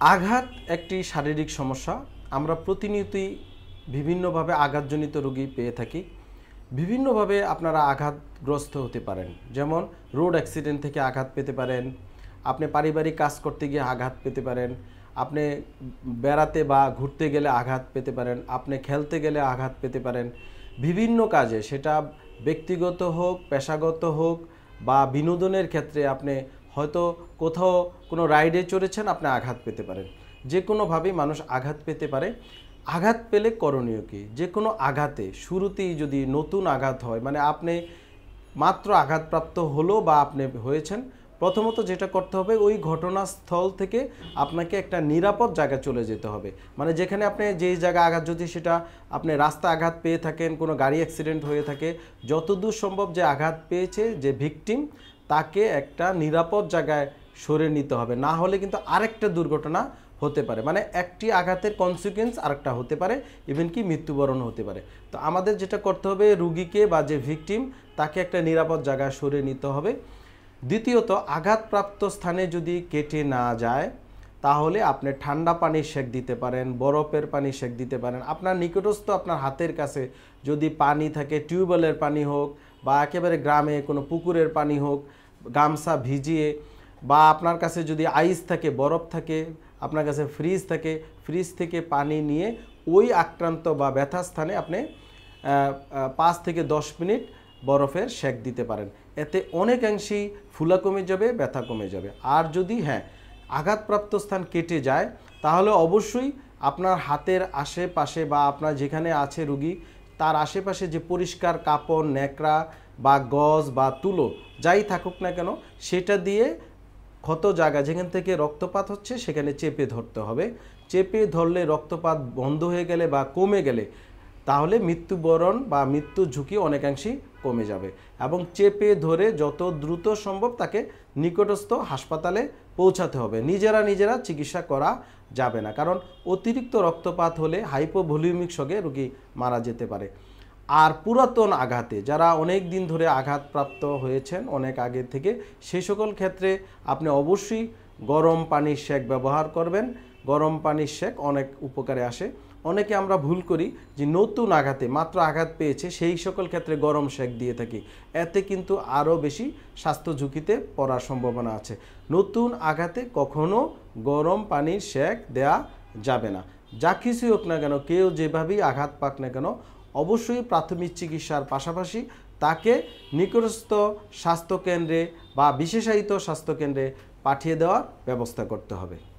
আঘাত একটি শারীরিক সমস্যা। আমরা প্রতিনিয়তই বিভিন্নভাবে আঘাতজনিত রোগী পেয়ে থাকি। বিভিন্নভাবে আপনারা আঘাতগ্রস্ত হতে পারেন। যেমন রোড অ্যাক্সিডেন্ট থেকে আঘাত পেতে পারেন। আপনি পারিবারিক কাজ করতে গিয়ে আঘাত পেতে পারেন। আপনি বেড়াতে বা ঘুরতে গেলে আঘাত পেতে পারেন। আপনি খেলতে গেলে আঘাত পেতে পারেন। বিভিন্ন কাজে সেটা ব্যক্তিগত হোক, পেশাগত হোক বা বিনোদনের ক্ষেত্রে আপনি হয়তো কোথাও কোনো রাইডে চড়েছেন, আপনি আঘাত পেতে পারেন। যে কোনোভাবেই মানুষ আঘাত পেতে পারে। আঘাত পেলে করণীয় কী? যে কোনো আঘাতে, শুরুতেই যদি নতুন আঘাত হয় মানে আপনি মাত্র আঘাতপ্রাপ্ত হলো বা আপনি হয়েছেন, প্রথমত যেটা করতে হবে, ওই ঘটনাস্থল থেকে আপনাকে একটা নিরাপদ জায়গায় চলে যেতে হবে। মানে যেখানে আপনি যেই জায়গায় আঘাত যদি সেটা আপনি রাস্তা আঘাত পেয়ে থাকেন, কোনো গাড়ি অ্যাক্সিডেন্ট হয়ে থাকে, যতদূর সম্ভব যে আঘাত পেয়েছে যে ভিকটিম তাকে একটা নিরাপদ জায়গায় সরে নিতে হবে। না হলে কিন্তু আরেকটা দুর্ঘটনা হতে পারে। মানে একটি আঘাতের কনসিকুয়েন্স আরেকটা হতে পারে ইভেন কি মৃত্যুবরণ হতে পারে। তো আমাদের যেটা করতে হবে, রুগীকে বা যে ভিকটিম তাকে একটা নিরাপদ জায়গায় সরে নিতে হবে। দ্বিতীয়ত, আঘাতপ্রাপ্ত স্থানে যদি কেটে না যায়, তাহলে আপনি ঠান্ডা পানি সেক দিতে পারেন, বরফের পানি সেক দিতে পারেন। আপনার নিকটস্থ, আপনার হাতের কাছে যদি পানি থাকে, টিউবওয়েলের পানি হোক বা একেবারে গ্রামে কোনো পুকুরের পানি হোক গামছা ভিজিয়ে বা আপনার কাছে যদি আইস থাকে, বরফ থাকে, আপনার কাছে ফ্রিজ থাকে, ফ্রিজ থেকে পানি নিয়ে ওই আক্রান্ত বা ব্যথা স্থানে আপনি পাঁচ থেকে দশ মিনিট বরফের সেক দিতে পারেন। এতে অনেকাংশেই ফুলা কমে যাবে, ব্যথা কমে যাবে। আর যদি হ্যাঁ আঘাতপ্রাপ্ত স্থান কেটে যায়, তাহলে অবশ্যই আপনার হাতের আশেপাশে বা আপনার যেখানে আছে রুগী, তার আশেপাশে যে পরিষ্কার কাপড়, ন্যাকড়া বা গজ বা তুলো, যাই থাকুক না কেন, সেটা দিয়ে ক্ষত জায়গা যেখান থেকে রক্তপাত হচ্ছে সেখানে চেপে ধরতে হবে। চেপে ধরলে রক্তপাত বন্ধ হয়ে গেলে বা কমে গেলে, তাহলে মৃত্যুবরণ বা মৃত্যুর ঝুঁকি অনেকাংশেই কমে যাবে এবং চেপে ধরে যত দ্রুত সম্ভব তাকে নিকটস্থ হাসপাতালে পৌঁছাতে হবে। নিজেরা নিজেরা চিকিৎসা করা যাবে না, কারণ অতিরিক্ত রক্তপাত হলে হাইপোভলিউমিক শকে রোগী মারা যেতে পারে। আর পুরাতন আঘাতে, যারা অনেক দিন ধরে আঘাতপ্রাপ্ত হয়েছেন, অনেক আগে থেকে সেই সকল ক্ষেত্রে আপনি অবশ্যই গরম পানির শেক ব্যবহার করবেন। গরম পানির শেক অনেক উপকারে আসে। অনেকে আমরা ভুল করি যে নতুন আঘাতে, মাত্র আঘাত পেয়েছে, সেই সকল ক্ষেত্রে গরম শেক দিয়ে থাকি। এতে কিন্তু আরও বেশি স্বাস্থ্য ঝুঁকিতে পড়ার সম্ভাবনা আছে। নতুন আঘাতে কখনো গরম পানির শেক দেয়া যাবে না। যা কিছুই হোক না কেন, কেউ যেভাবেই আঘাত পাক না কেন অবশ্যই প্রাথমিক চিকিৎসার পাশাপাশি তাকে নিকটস্থ স্বাস্থ্যকেন্দ্রে বা বিশেষায়িত স্বাস্থ্যকেন্দ্রে পাঠিয়ে দেওয়ার ব্যবস্থা করতে হবে।